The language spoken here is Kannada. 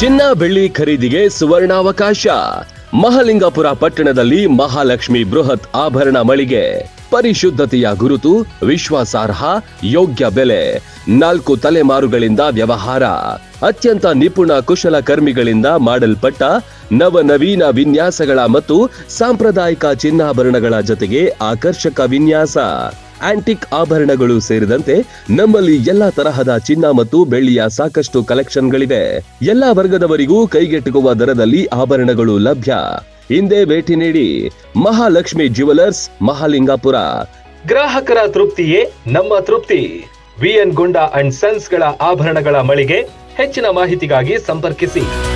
ಚಿನ್ನ ಬೆಳ್ಳಿ ಖರೀದಿಗೆ ಸುವರ್ಣಾವಕಾಶ. ಮಹಾಲಿಂಗಪುರ ಪಟ್ಟಣದಲ್ಲಿ ಮಹಾಲಕ್ಷ್ಮಿ ಬೃಹತ್ ಆಭರಣ ಮಳಿಗೆ. ಪರಿಶುದ್ಧತೆಯ ಗುರುತು, ವಿಶ್ವಾಸಾರ್ಹ, ಯೋಗ್ಯ ಬೆಲೆ. ನಾಲ್ಕು ತಲೆಮಾರುಗಳಿಂದ ವ್ಯವಹಾರ. ಅತ್ಯಂತ ನಿಪುಣ ಕುಶಲಕರ್ಮಿಗಳಿಂದ ಮಾಡಲ್ಪಟ್ಟ ನವನವೀನ ವಿನ್ಯಾಸಗಳ ಮತ್ತು ಸಾಂಪ್ರದಾಯಿಕ ಚಿನ್ನಾಭರಣಗಳ ಜೊತೆಗೆ ಆಕರ್ಷಕ ವಿನ್ಯಾಸ. ಆಂಟಿಕ್ ಆಭರಣಗಳು ಸೇರಿದಂತೆ ನಮ್ಮಲ್ಲಿ ಎಲ್ಲಾ ತರಹದ ಚಿನ್ನ ಮತ್ತು ಬೆಳ್ಳಿಯ ಸಾಕಷ್ಟು ಕಲೆಕ್ಷನ್ಗಳಿವೆ. ಎಲ್ಲಾ ವರ್ಗದವರಿಗೂ ಕೈಗೆಟುಕುವ ದರದಲ್ಲಿ ಆಭರಣಗಳು ಲಭ್ಯ. ಹಿಂದೆ ಭೇಟಿ ನೀಡಿ, ಮಹಾಲಕ್ಷ್ಮಿ ಜ್ಯುವೆಲರ್ಸ್, ಮಹಾಲಿಂಗಾಪುರ. ಗ್ರಾಹಕರ ತೃಪ್ತಿಯೇ ನಮ್ಮ ತೃಪ್ತಿ. ವಿಎನ್ ಗುಂಡಾ ಅಂಡ್ ಸನ್ಸ್ಗಳ ಆಭರಣಗಳ ಮಳಿಗೆ ಹೆಚ್ಚಿನ ಮಾಹಿತಿಗಾಗಿ ಸಂಪರ್ಕಿಸಿ.